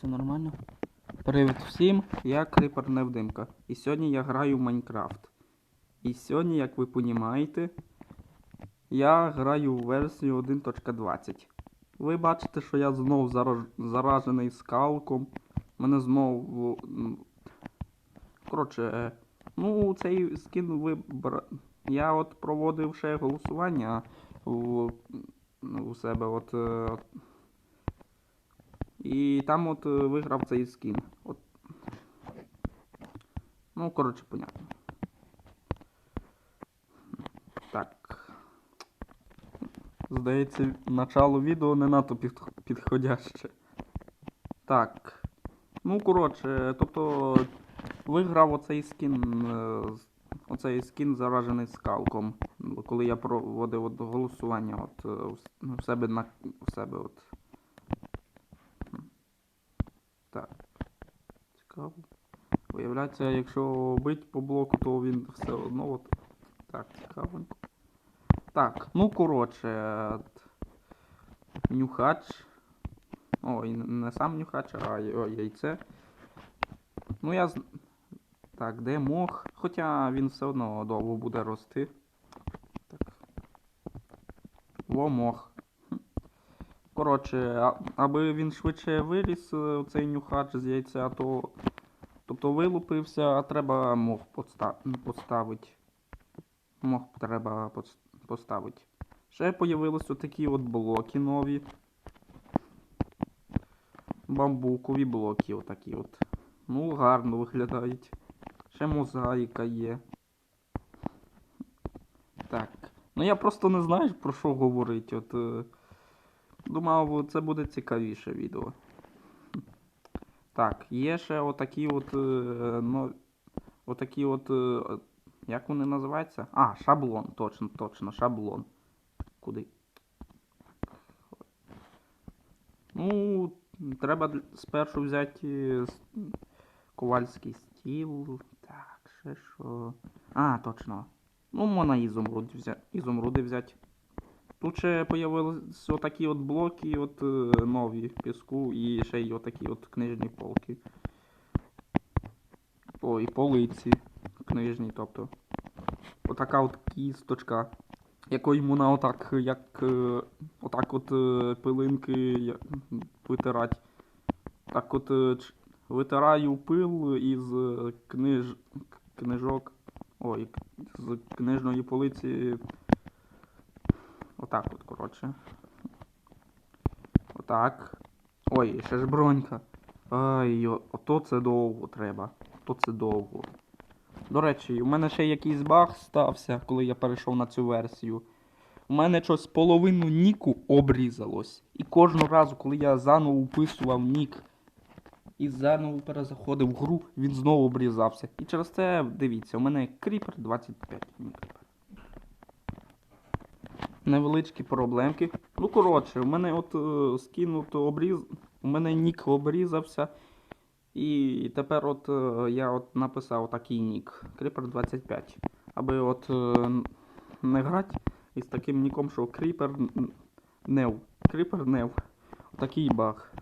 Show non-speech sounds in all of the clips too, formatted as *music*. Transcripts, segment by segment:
все нормально. Привіт всім, я Крипер Невдимка. І сьогодні я граю в Майнкрафт. І сьогодні, як ви понімаєте, я граю в версію 1.20. Ви бачите, що я знову зараж... заражений скалком. Мене знову. Коротше, е, ну цей скін вибра. Я от проводив ще голосування у, у себе от. І там от е, виграв цей скін. От. Ну, коротше, понятно. Так. Здається, начало відео не надто підходяще. Так. Ну, коротше, тобто виграв оцей скін. е, Оцей скін заражений скалком. Коли я проводив от голосування от, е, в себе на в себе от. Так. Цікаво. Виявляється, якщо бить по блоку, то він все одно от. Так, цікаво. Так, ну коротше. от, Нюхач. Ой, не сам нюхач, а яйце. Ну я. Так, де мох? Хоча він все одно довго буде рости. Так. Во мох. Коротше, аби він швидше виріс, е, цей нюхач з яйця, то. Тобто вилупився, а треба мох поставити. Мох треба поставити. Ще появились отакі от блоки нові. Бамбукові блоки отакі от. Ну, гарно виглядають. Ще мозаїка є. Так. Ну я просто не знаю, про що говорити. От, е, думав, це буде цікавіше відео. Так, є ще отакі от. Ну, отакі от. е, Як вони називаються? А, шаблон, точно, точно, шаблон. Куди? Ну, треба спершу взяти е, ковальський стіл. Так, ще що. А, точно. Ну, можна. Ізумруди взяти. Тут ще появились отакі от блоки, от е, нові піску, і ще й отакі от книжні полки. Ой, полиці книжні, тобто. Отака от кісточка, якою можна отак, як е, отак от е, пилинки витирати. Так от витираю пил із книж... книжок. Ой, з книжної полиці. Отак от, коротше. Отак. Ой, ще ж бронька. Ай, ото це довго треба. Ото це довго. До речі, у мене ще якийсь баг стався, коли я перейшов на цю версію. У мене щось половину ніку обрізалось. І кожного разу, коли я заново вписував нік і заново перезаходив в гру, він знову обрізався. І через це, дивіться, у мене кріпер 25. Кріпер. Невеличкі проблемки. Ну, коротше, у мене от е, скинуто обріз. У мене нік обрізався. І тепер от е, я от написав такий нік. Creeper 25. Аби от е, не грати із таким ніком, що Creeper Нев. Creeper Нев. Такий баг.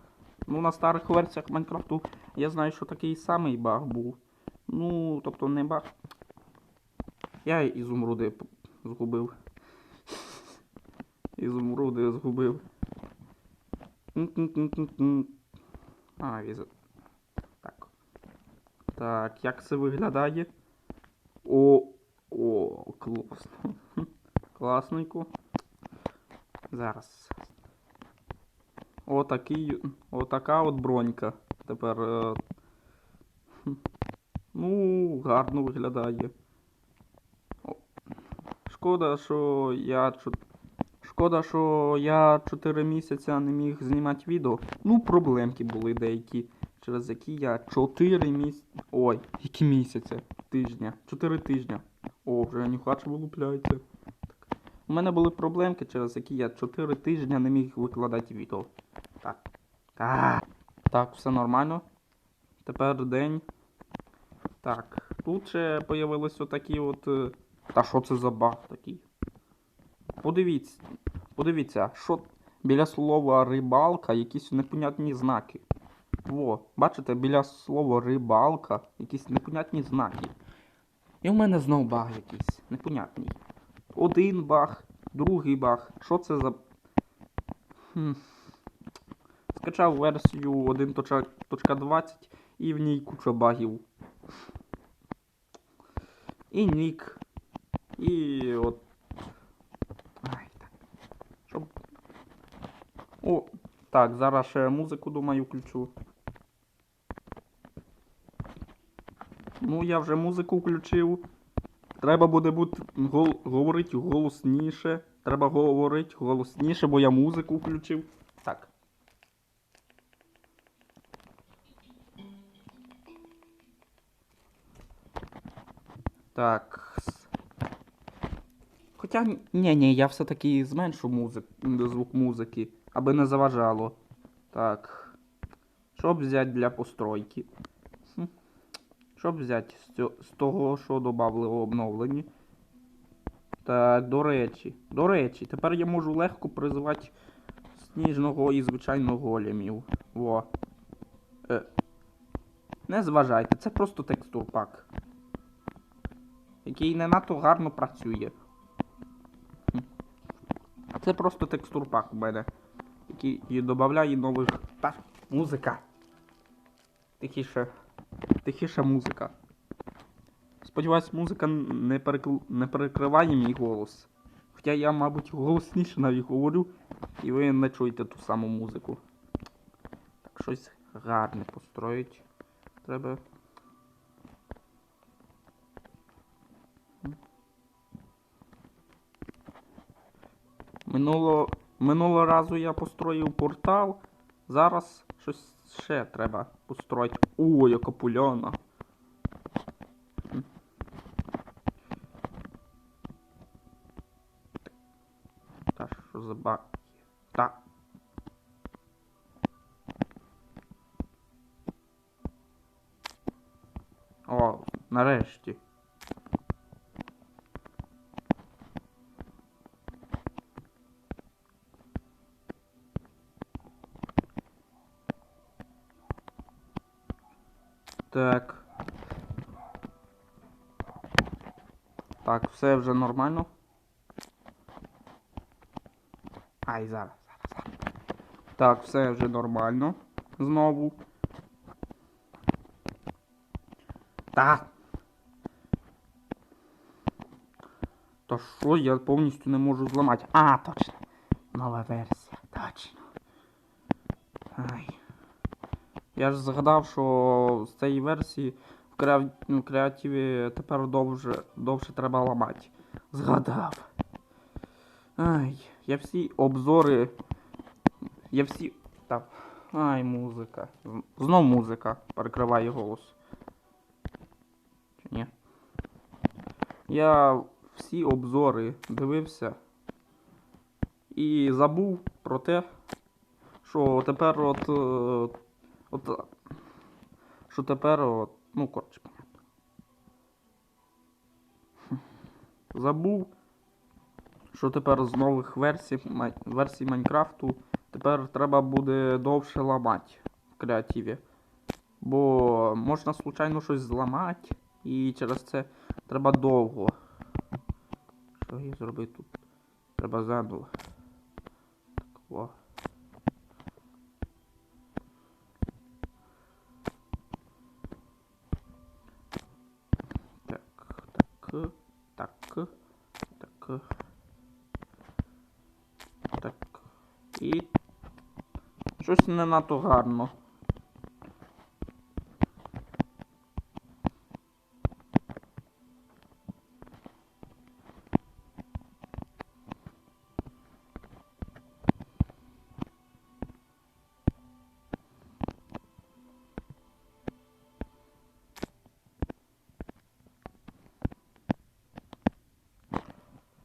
Ну, на старих версіях Майнкрафту я знаю, що такий самий баг був. Ну, тобто не баг. Я ізумруди згубив. Ізумруди згубив. А, віз... Так. Так, як це виглядає? О, о, класно. *laughs* Класненько. Зараз. Отакий, отака от бронька. Тепер. е, *laughs* Ну, гарно виглядає. Шкода, що я Шкода, що я 4 місяці не міг знімати відео. Ну, проблемки були деякі, через які я 4 місяці. Ой, які місяці? Тижня. 4 тижня. О, вже нюхач вилупляється. У мене були проблемки, через які я 4 тижня не міг викладати відео. Так. Так, так все нормально. Тепер день. Так, тут ще появились отакі от. е, Та що це за баг такий? Подивіться, подивіться, що біля слова рибалка якісь непонятні знаки. Во, бачите, біля слова рибалка якісь непонятні знаки. І в мене знов баг якийсь непонятний. Один баг, другий баг. Що це за. Хм. Скачав версію 1.20 і в ній куча багів. І нік. І от. Ай, так. Щоб. О, так, зараз ще музику, думаю, включу. Ну, я вже музику включив. Треба буде бути гол... говорити голосніше. Треба говорити голосніше, бо я музику включив. Так. Так. Хоча ні, ні, я все-таки зменшу музик... звук музики, аби не заважало. Так. Що б взяти для постройки? Що б взяти з, того, що додали в обновленні? Так, до речі. До речі, тепер я можу легко призивати сніжного і звичайного големів. Во. Е. Не зважайте, це просто текстурпак. Який не надто гарно працює. Це просто текстурпак у мене. Який і додає нових. Та, музика. Тихіше. Тихіша музика. Сподіваюсь, музика не, перекл... не перекриває мій голос. Хоча я, мабуть, голосніше навіть говорю, і ви не чуєте ту саму музику. Так, щось гарне построїть. Треба. Минуло... Минулого разу я построїв портал. Зараз щось ще треба построїти. О, яка пуляна. Так, все вже нормально. Ай, зараз, зараз, зараз. Так, все вже нормально. Знову. Так. Та що, я повністю не можу зламати. А, точно. Нова версія, точно. Ай. Я ж згадав, що з цієї версії в, ну, креативі тепер довше, довше треба ламати. Згадав. Ай, я всі обзори. Я всі. Так. Ай, музика. Знов музика перекриває голос. Чи ні? Я всі обзори дивився і забув про те, що тепер от. е, От. Що тепер от. Ну, коротше, понятно. Забув, що тепер з нових версій, версій Майнкрафту тепер треба буде довше ламати в креативі. Бо можна случайно щось зламати, і через це треба довго. Що я зробив тут? Треба заново. Так, о. Так, так, так, так. Так. І. Щось не надто гарно.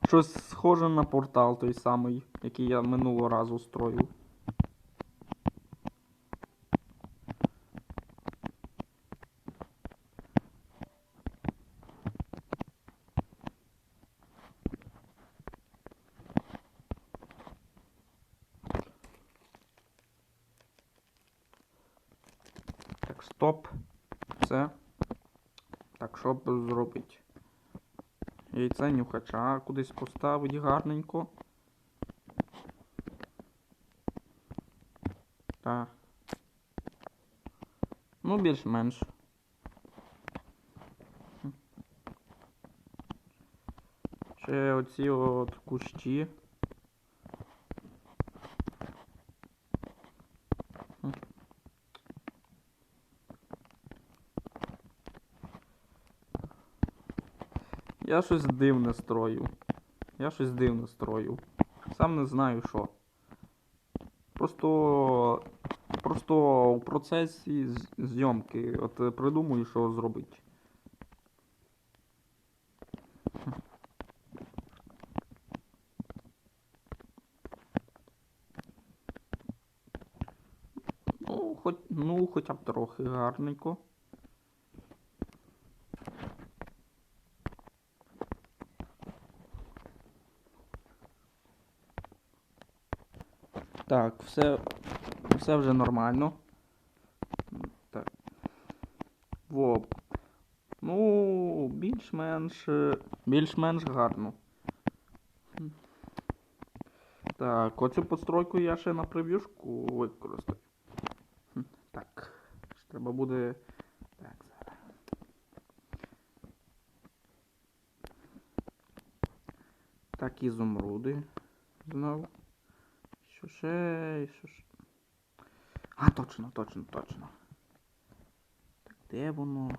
Щось схоже на портал той самий, який я минулого разу строїв. Стоп. Все. Так, що зробити? Яйце нюхача кудись поставить гарненько. Так. Ну, більш-менш. Ще оці от кущі. Я щось дивне строю. Я щось дивне строю. Сам не знаю що. Просто. Просто у процесі зйомки от е, придумую, що зробити. Ну, хоч, ну, хоча б трохи гарненько. Так, все, все вже нормально. Так. Во. Ну, більш-менш. Більш-менш гарно. Так, оцю постройку я ще на прев'юшку використаю. Так. Треба буде. Так, зараз. Так, ізумруди. Знову. Що ще, що. А, точно, точно, точно. Так, де воно?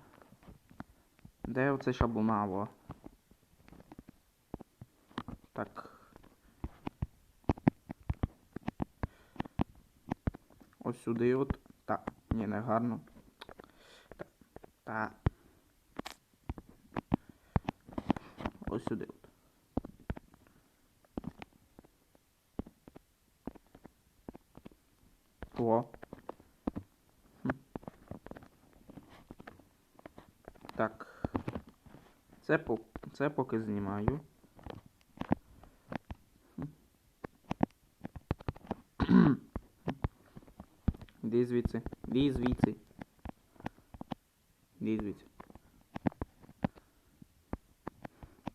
Де оце шаблонаво? Так. Ось сюди от. Так, ні, не гарно. Так. Так. Ось сюди от. О. Хм. Так. Це. Це поки знімаю. Іди звідси. Іди звідси. Іди звідси.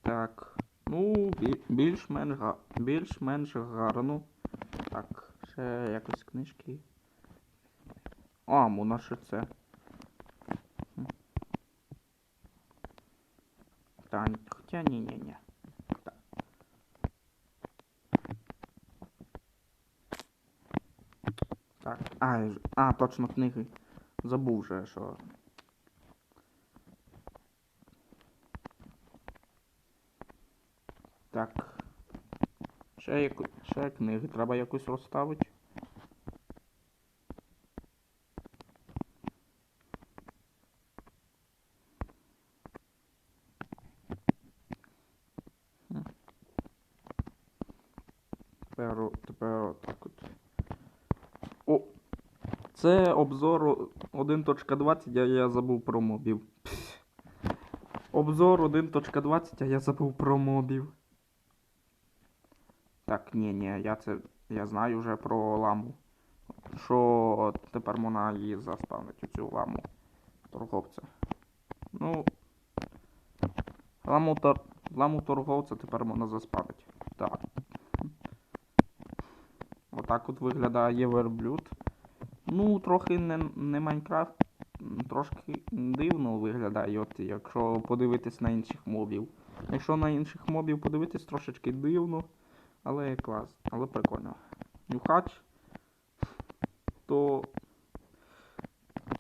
Так. Ну, більш-менш більш-менш гарно. Так, ще якось книжки. А, вона ще це. Хм. Ні, ні. Так. А, а, точно книги. Забув вже, що. Так. Ще, яку... ще книги треба якось розставити. Хм. Тепер, о- тепер так от. О! Це обзор 1.20, а я забув про мобів. Пф. Обзор 1.20, а я забув про мобів. Так, ні, ні, я це. Я знаю вже про ламу. Що тепер вона її заспавнить цю ламу торговця. Ну. Ламу, тор... ламу торговця тепер можна заспавнити. Так. Отак от виглядає верблюд. Ну, трохи не, Майнкрафт, трошки дивно виглядає, от якщо подивитись на інших мобів. Якщо на інших мобів подивитись, трошечки дивно, але клас, але прикольно. Нюхач, то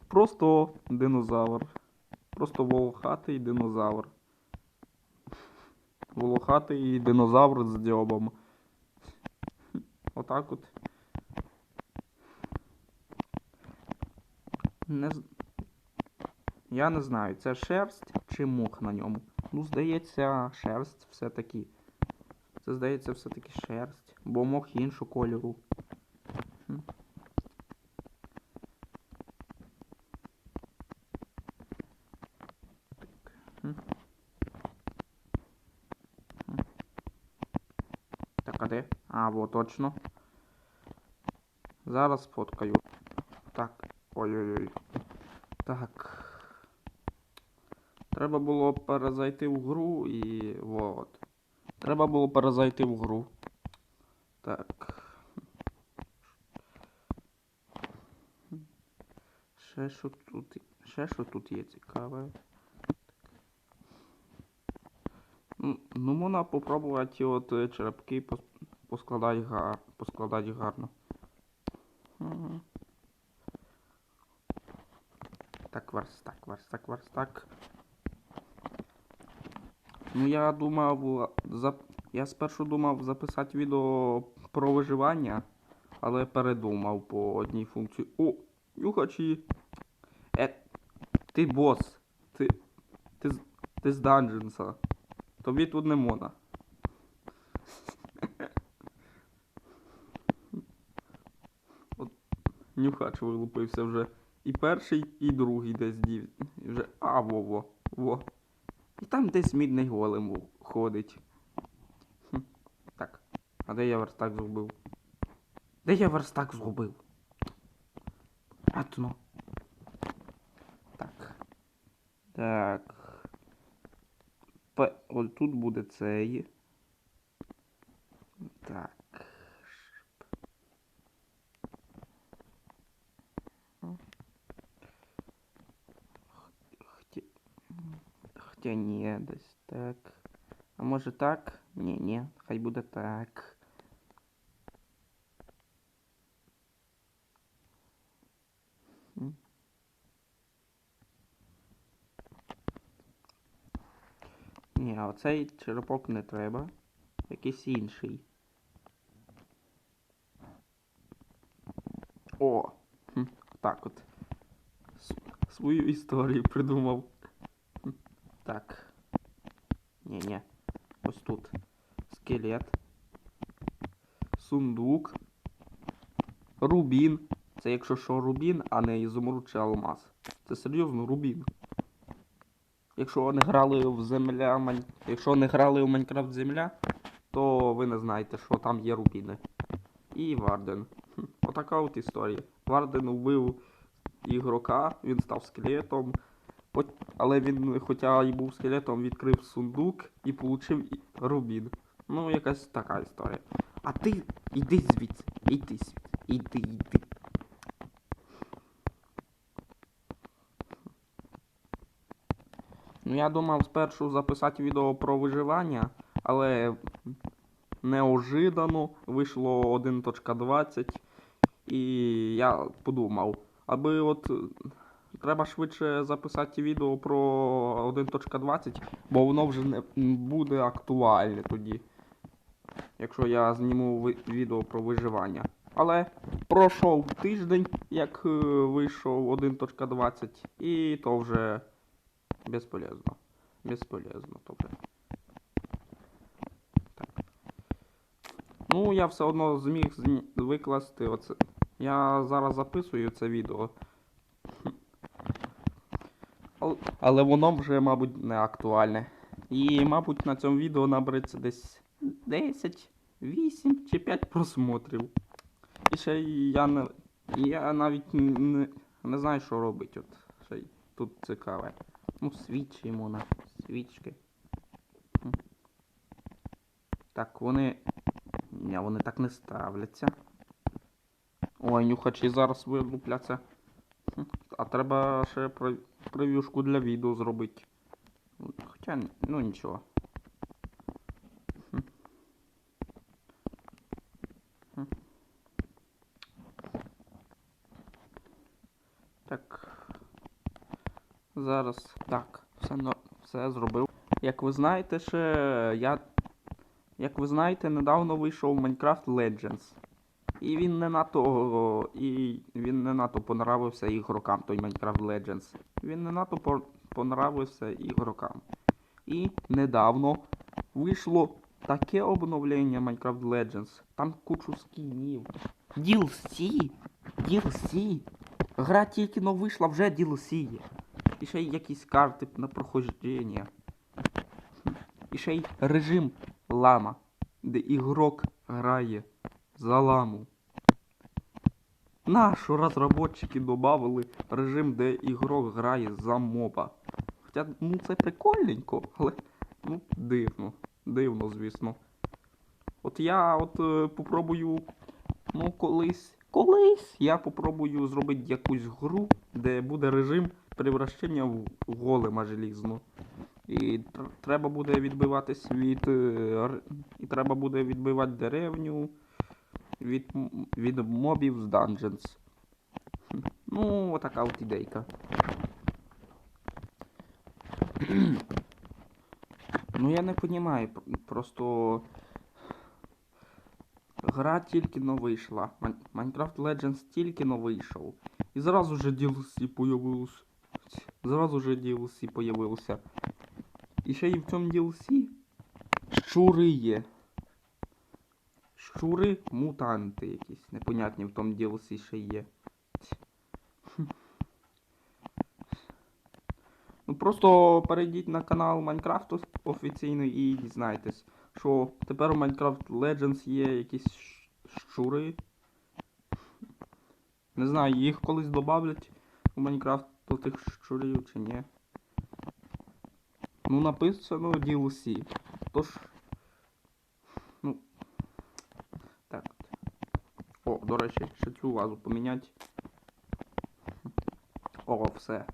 просто динозавр. Просто волохатий динозавр. Волохатий динозавр з дзьобом. Отак от. Не... Я не знаю, це шерсть чи мох на ньому. Ну, здається, шерсть все-таки. Це здається все-таки шерсть, бо мох іншого кольору. Так. а де? А, во, точно. Зараз сфоткаю. Так. Ой-ой-ой. Так. Треба було перезайти в гру і. Вот. Треба було перезайти в гру. Так. Ще що тут. Ще що тут є цікаве. Ну, можна попробувати от е, черепки поскладати гар, поскладати гарно. Мгм. Так, верстак, верстак. Ну я думав, зап... я спершу думав записати відео про виживання, але передумав по одній функції. О, нюхачі. Е, ти бос. Ти. Ти, з- ти з данженса. Тобі тут не можна. *laughs* От нюхач вилупився вже. І перший, і другий десь дів. І Вже. А, во, во, во. І там десь мідний голем ходить. Хм. Так. А де я верстак зробив? Де я верстак зробив? Атно. Так. Так. П... От тут буде цей. Так. Хотя... Хотя ні, десь так. А може так? Ні, ні, хай буде так. Ні, а оцей черепок не треба. Якийсь інший. О! Хм, так от. С- свою історію придумав. Так. Ні-ні. Скелет. Сундук. Рубін. Це якщо що рубін, а не ізумруд чи алмаз. Це серйозно рубін. Якщо не грали в земля, якщо не грали в Майнкрафт Земля, то ви не знаєте, що там є рубіни. І Варден. Отака от історія. Варден вбив ігрока, він став скелетом. Але він, хоча і був скелетом, відкрив сундук і отримав рубін. Ну, якась така історія. А ти іди звідси, іди звідси, іди, іди. Ну, я думав спершу записати відео про виживання, але неожиданно вийшло 1.20. І я подумав, аби от треба швидше записати відео про 1.20, бо воно вже не буде актуальне тоді. Якщо я зніму відео про виживання. Але пройшов тиждень, як е, вийшов 1.20, і то вже безполезно. Безполезно то вже. Так. Ну, я все одно зміг викласти оце. Я зараз записую це відео. Але воно вже, мабуть, не актуальне. І, мабуть, на цьому відео набереться десь 10, 8 чи 5 просмотрів. І ще я. Я навіть не, не знаю, що робити. От ще тут цікаве. Ну, свічі йому на свічки. Так, вони. Ні, вони так не ставляться. Ой, нюхачі зараз вилупляться. А треба ще прев'юшку для відео зробити. Хоча, ну нічого. Хм. Хм. Так. Зараз. Так, все, все зробив. Як ви знаєте, ще я. Як ви знаєте, недавно вийшов Minecraft Legends. І він не надто. І він не надто понравився ігрокам, той Minecraft Legends. Він не надто по- понравився ігрокам. І недавно вийшло таке обновлення Minecraft Legends. Там кучу скінів. DLC! DLC! Гра тільки но вийшла, вже DLC. І ще й якісь карти на проходження. І ще й режим лама, де ігрок грає за ламу. нашу розробники додали режим, де ігрок грає за моба. Хоча, ну це прикольненько, але ну, дивно. Дивно, звісно. От я от е, попробую, ну, колись. Колись я попробую зробити якусь гру, де буде режим превращення в голема желізно. І треба буде відбиватись від. е, І треба буде відбивати деревню від, від мобів з Dungeons. Ну, отака от ідейка. ну я не розумію, просто. Гра тільки но вийшла. Minecraft Legends тільки но вийшов. І зразу же DLC появилось. Зразу же DLC появився. І ще й в цьому DLC щури є. Щури мутанти якісь. Непонятні в тому DLC ще є. Ну просто перейдіть на канал Майнкрафту офіційний і дізнайтесь, що тепер у Minecraft Legends є якісь щури. Не знаю, їх колись добавлять у Майнкрафт тих щурів чи ні. Ну, написано DLC. Тож. Ну. Так. О, до речі, ще цю вазу поміняти. О, все.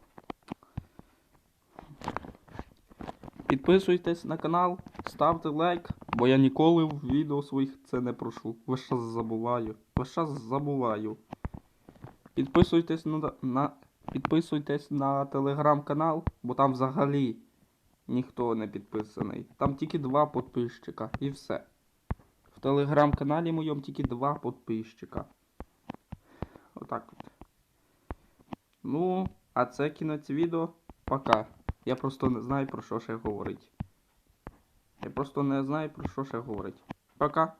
Підписуйтесь на канал, ставте лайк, бо я ніколи в відео своїх це не прошу. Весь забуваю. Весь забуваю. Підписуйтесь на, на, підписуйтесь на телеграм-канал, бо там взагалі ніхто не підписаний. Там тільки два підписчика і все. В телеграм-каналі моєму тільки два підписчика. Отак от. Ну, а це кінець відео. Пока. Я просто не знаю про що ще говорить. Я просто не знаю про що ще говорить. Пока.